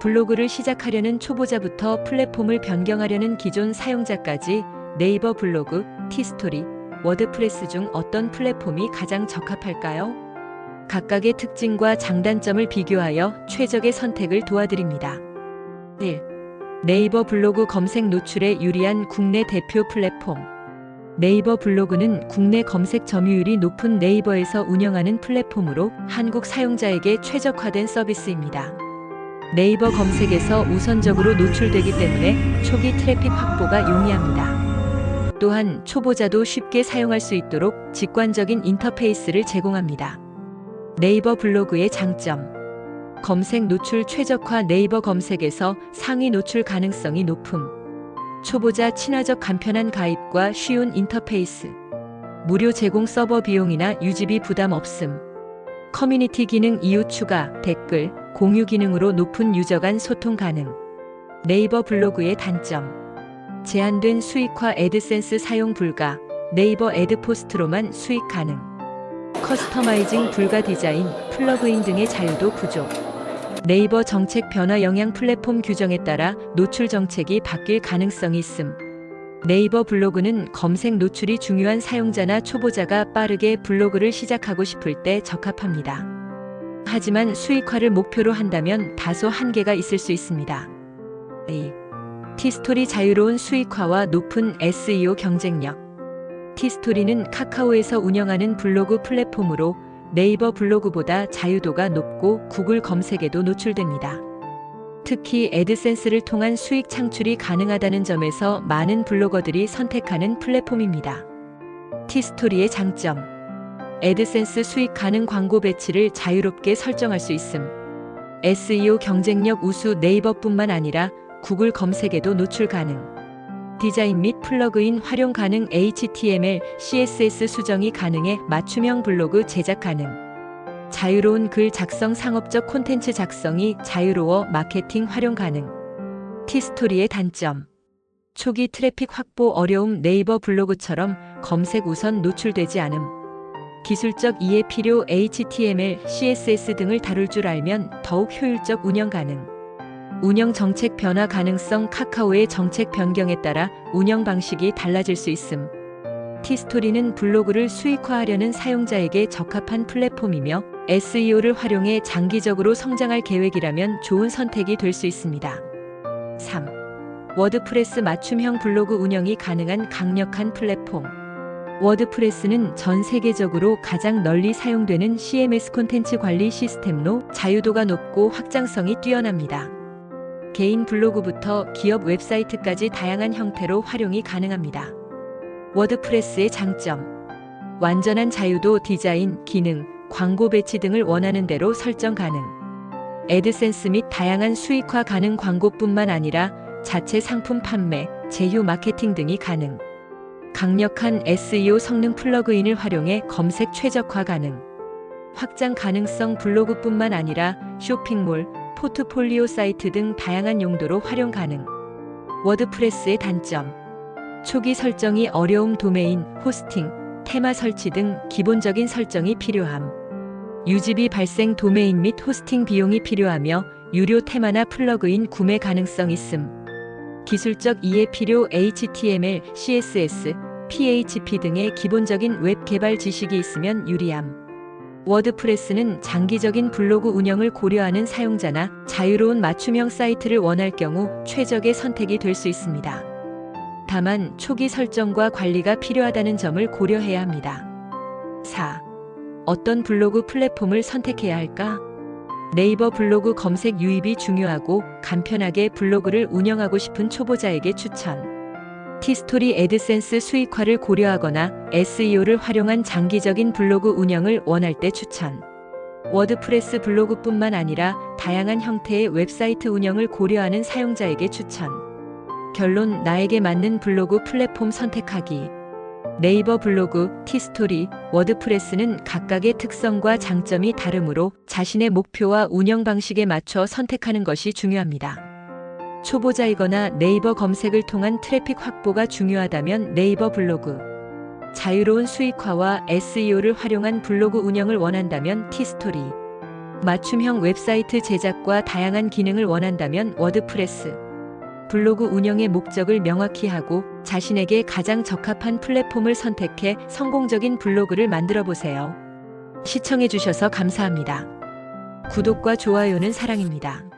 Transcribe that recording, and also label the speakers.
Speaker 1: 블로그를 시작하려는 초보자부터 플랫폼을 변경하려는 기존 사용자까지 네이버 블로그, 티스토리, 워드프레스 중 어떤 플랫폼이 가장 적합할까요? 각각의 특징과 장단점을 비교하여 최적의 선택을 도와드립니다. 1. 네이버 블로그 검색 노출에 유리한 국내 대표 플랫폼. 네이버 블로그는 국내 검색 점유율이 높은 네이버에서 운영하는 플랫폼으로 한국 사용자에게 최적화된 서비스입니다. 네이버 검색에서 우선적으로 노출되기 때문에 초기 트래픽 확보가 용이합니다. 또한 초보자도 쉽게 사용할 수 있도록 직관적인 인터페이스를 제공합니다. 네이버 블로그의 장점. 검색 노출 최적화 네이버 검색에서 상위 노출 가능성이 높음. 초보자 친화적 간편한 가입과 쉬운 인터페이스. 무료 제공 서버 비용이나 유지비 부담 없음. 커뮤니티 기능 이웃 추가, 댓글, 공유 기능으로 높은 유저 간 소통 가능. 네이버 블로그의 단점. 제한된 수익화 애드센스 사용 불가, 네이버 애드포스트로만 수익 가능. 커스터마이징 불가 디자인, 플러그인 등의 자유도 부족. 네이버 정책 변화 영향 플랫폼 규정에 따라 노출 정책이 바뀔 가능성이 있음. 네이버 블로그는 검색 노출이 중요한 사용자나 초보자가 빠르게 블로그를 시작하고 싶을 때 적합합니다. 하지만 수익화를 목표로 한다면 다소 한계가 있을 수 있습니다. A. 티스토리 자유로운 수익화와 높은 SEO 경쟁력. 티스토리는 카카오에서 운영하는 블로그 플랫폼으로 네이버 블로그보다 자유도가 높고 구글 검색에도 노출됩니다. 특히 애드센스를 통한 수익 창출이 가능하다는 점에서 많은 블로거들이 선택하는 플랫폼입니다. 티스토리의 장점. 애드센스 수익 가능 광고 배치를 자유롭게 설정할 수 있음. SEO 경쟁력 우수 네이버뿐만 아니라 구글 검색에도 노출 가능. 디자인 및 플러그인 활용 가능 HTML, CSS 수정이 가능해 맞춤형 블로그 제작 가능. 자유로운 글 작성 상업적 콘텐츠 작성이 자유로워 마케팅 활용 가능. 티스토리의 단점. 초기 트래픽 확보 어려움 네이버 블로그처럼 검색 우선 노출되지 않음. 기술적 이해 필요 HTML, CSS 등을 다룰 줄 알면 더욱 효율적 운영 가능. 운영 정책 변화 가능성 카카오의 정책 변경에 따라 운영 방식이 달라질 수 있음. 티스토리는 블로그를 수익화하려는 사용자에게 적합한 플랫폼이며 SEO를 활용해 장기적으로 성장할 계획이라면 좋은 선택이 될 수 있습니다. 3. 워드프레스 맞춤형 블로그 운영이 가능한 강력한 플랫폼. 워드프레스는 전 세계적으로 가장 널리 사용되는 CMS 콘텐츠 관리 시스템로 자유도가 높고 확장성이 뛰어납니다. 개인 블로그부터 기업 웹사이트까지 다양한 형태로 활용이 가능합니다. 워드프레스의 장점. 완전한 자유도 디자인, 기능, 광고 배치 등을 원하는 대로 설정 가능. 애드센스 및 다양한 수익화 가능 광고뿐만 아니라 자체 상품 판매, 제휴 마케팅 등이 가능. 강력한 SEO 성능 플러그인을 활용해 검색 최적화 가능. 확장 가능성 블로그뿐만 아니라 쇼핑몰, 포트폴리오 사이트 등 다양한 용도로 활용 가능. 워드프레스의 단점. 초기 설정이 어려움 도메인, 호스팅, 테마 설치 등 기본적인 설정이 필요함. 유지비 발생 도메인 및 호스팅 비용이 필요하며 유료 테마나 플러그인 구매 가능성 있음. 기술적 이해 필요 HTML, CSS, PHP 등의 기본적인 웹 개발 지식이 있으면 유리함. 워드프레스는 장기적인 블로그 운영을 고려하는 사용자나 자유로운 맞춤형 사이트를 원할 경우 최적의 선택이 될 수 있습니다. 다만 초기 설정과 관리가 필요하다는 점을 고려해야 합니다. 4. 어떤 블로그 플랫폼을 선택해야 할까? 네이버 블로그 검색 유입이 중요하고 간편하게 블로그를 운영하고 싶은 초보자에게 추천. 티스토리 애드센스 수익화를 고려하거나 SEO를 활용한 장기적인 블로그 운영을 원할 때 추천. 워드프레스 블로그뿐만 아니라 다양한 형태의 웹사이트 운영을 고려하는 사용자에게 추천. 결론 나에게 맞는 블로그 플랫폼 선택하기. 네이버 블로그, 티스토리, 워드프레스는 각각의 특성과 장점이 다르므로 자신의 목표와 운영 방식에 맞춰 선택하는 것이 중요합니다. 초보자이거나 네이버 검색을 통한 트래픽 확보가 중요하다면 네이버 블로그. 자유로운 수익화와 SEO를 활용한 블로그 운영을 원한다면 티스토리. 맞춤형 웹사이트 제작과 다양한 기능을 원한다면 워드프레스. 블로그 운영의 목적을 명확히 하고 자신에게 가장 적합한 플랫폼을 선택해 성공적인 블로그를 만들어 보세요. 시청해 주셔서 감사합니다. 구독과 좋아요는 사랑입니다.